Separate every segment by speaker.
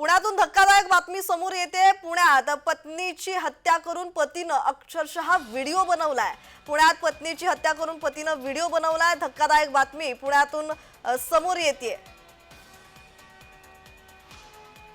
Speaker 1: पुण्यातून धक्कादायक बातमी समोर येते. पुण्यात पत्नीची हत्या करून पतीनं अक्षरशः व्हिडिओ बनवलाय. पुण्यात पत्नीची हत्या करून पतीनं व्हिडिओ बनवलाय. धक्कादायक बातमी पुण्यातून समोर येते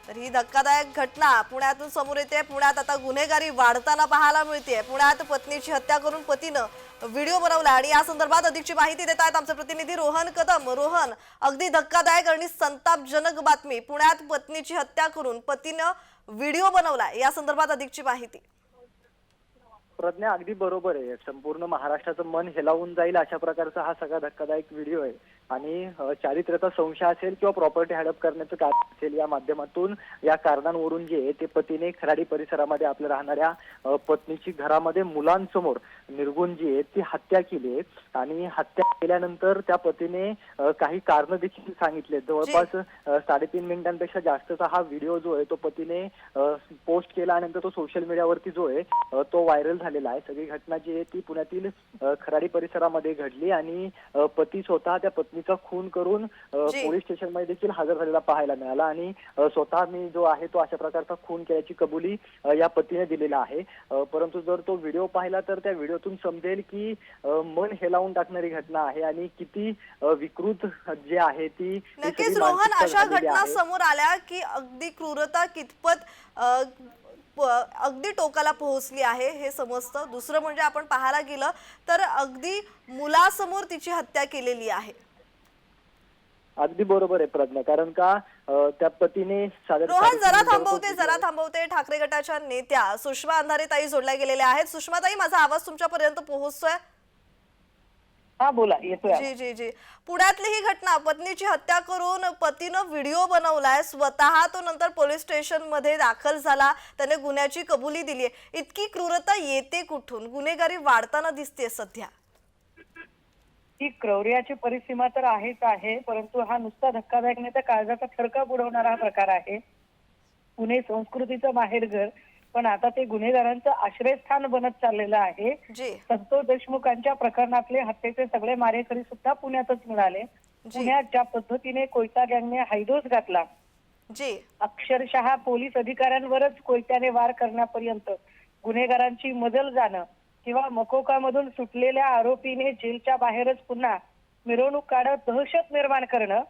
Speaker 1: तर ही धक्कादायक घटना पुण्यातून समोर येते. पुण्यात आता गुन्हेगारी वाढताना पाहायला मिळते पुण्यात पत्नीची हत्या करून पतीनं व्हिडिओ बनवला आणि या संदर्भात अधिकची माहिती देत आहेत आमचे प्रतिनिधी रोहन कदम. रोहन अगदी धक्कादायक आणि संतापजनक बातमी. पुण्यात पत्नीची हत्या करून पतीनं व्हिडिओ बनवला या संदर्भात अधिकची माहिती.
Speaker 2: प्रज्ञा अगदी बरोबर आहे. संपूर्ण महाराष्ट्राचं मन हेलावून जाईल अशा प्रकारचा हा सगळा धक्कादायक व्हिडिओ आहे. आणि चारित्र्याचा संशय असेल किंवा प्रॉपर्टी हडप करण्याचं कारण असेल या माध्यमातून या कारणांवरून जे आहे ते पतीने खराडी परिसरामध्ये आपल्या राहणाऱ्या पत्नीची घरामध्ये मुलांसमोर निर्गुण जी आहे ती हत्या केली आहे. आणि हत्या केल्यानंतर त्या पतीने काही कारण देखील सांगितले जवळपास साडेतीन मिनिटांपेक्षा जास्तचा हा व्हिडिओ जो आहे तो पतीने पोस्ट केला आणि तो सोशल मीडियावरती जो आहे तो व्हायरल झालेला आहे सगळी घटना जी आहे ती पुण्यातील खराडी परिसरामध्ये घडली आणि पती स्वतः त्या पत्नीचा खून करून. पोलीस स्टेशनमध्ये देखील हजर झालेला पाहायला मिळाला आणि स्वतः मी जो आहे तो अशा प्रकारचा खून केल्याची कबुली या पतीने दिलेला आहे परंतु जर तो व्हिडिओ पाहिला तर त्या व्हिडिओतून समजेल की मन हेलावून टाकणारी घटना आहे आणि किती विकृत जे आहे ती
Speaker 1: नक्कीच रोहन अशा घटना. समोर आल्या की अगदी क्रूरता कितपत अगदी टोकाला पोहोचली आहे हे समजतं. दुसरं म्हणजे आपण पाहायला गेलं तर अगदी मुलासमोर तिची हत्या केलेली आहे.
Speaker 2: अगदी बरोबर आहे प्रज्ञा. कारण का त्या पतीने
Speaker 1: रोहन जरा थांबवते जरा. थांबवते. ठाकरे गटाच्या नेत्या सुषमा अंधारे ताई जोडल्या गेलेल्या आहेत. सुषमा ताई माझा आवाज तुमच्यापर्यंत पोहोचतोय?
Speaker 3: हा बोला येतोय.
Speaker 1: जी जी जी. पुण्यातली ही घटना पत्नीची हत्या करून पतीनं व्हिडिओ बनवलाय स्वतः तो नंतर पोलीस स्टेशनमध्ये दाखल झाला त्याने गुन्ह्याची कबुली दिली इतकी क्रूरता येते कुठून? गुन्हेगारी वाढताना दिसते सध्या.
Speaker 3: ही क्रौर्याची परिसीमा तर आहेच आहे परंतु हा नुसता धक्कादायक नाही तर काळजाचा थरका बुडवणारा हा प्रकार आहे. पुणे संस्कृतीचं माहेरघर पण आता ते गुन्हेगारांचं आश्रयस्थान बनत चाललेलं आहे. संतोष देशमुखांच्या प्रकरणातले हत्येचे सगळे मारेकरी सुद्धा पुण्यातच मिळाले. पुण्यात ज्या पद्धतीने कोयता गँगने हायदोस घातला अक्षरशः पोलीस अधिकाऱ्यांवरच कोयत्याने वार करण्यापर्यंत गुन्हेगारांची मजल जाणं किंवा मकोकामधून सुटलेल्या आरोपीने जेलच्या बाहेरच पुन्हा मिरवणूक काढत दहशत निर्माण करणं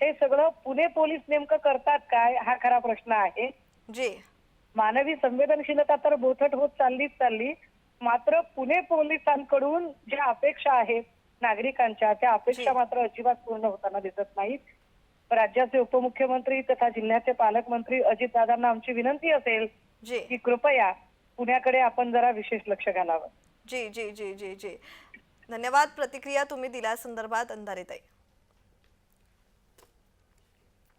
Speaker 3: हे सगळं पुणे पोलीस नेमकं करतात काय? हा खरा प्रश्न आहे.
Speaker 1: जी.
Speaker 3: मानवी संवेदनशीलता तर बोथट होत चाललीच चालली. मात्र पुणे पोलिसांकडून ज्या अपेक्षा आहेत नागरिकांच्या त्या. अपेक्षा मात्र अजिबात पूर्ण होताना दिसत नाहीत. राज्याचे उपमुख्यमंत्री तथा जिल्ह्याचे पालकमंत्री अजितदादांना आमची विनंती असेल की कृपया पुण्याकडे आपण जरा विशेष लक्ष घालावं.
Speaker 1: जी जी जी जी जी. धन्यवाद. प्रतिक्रिया तुम्ही दिल्या संदर्भात अंधारे ताई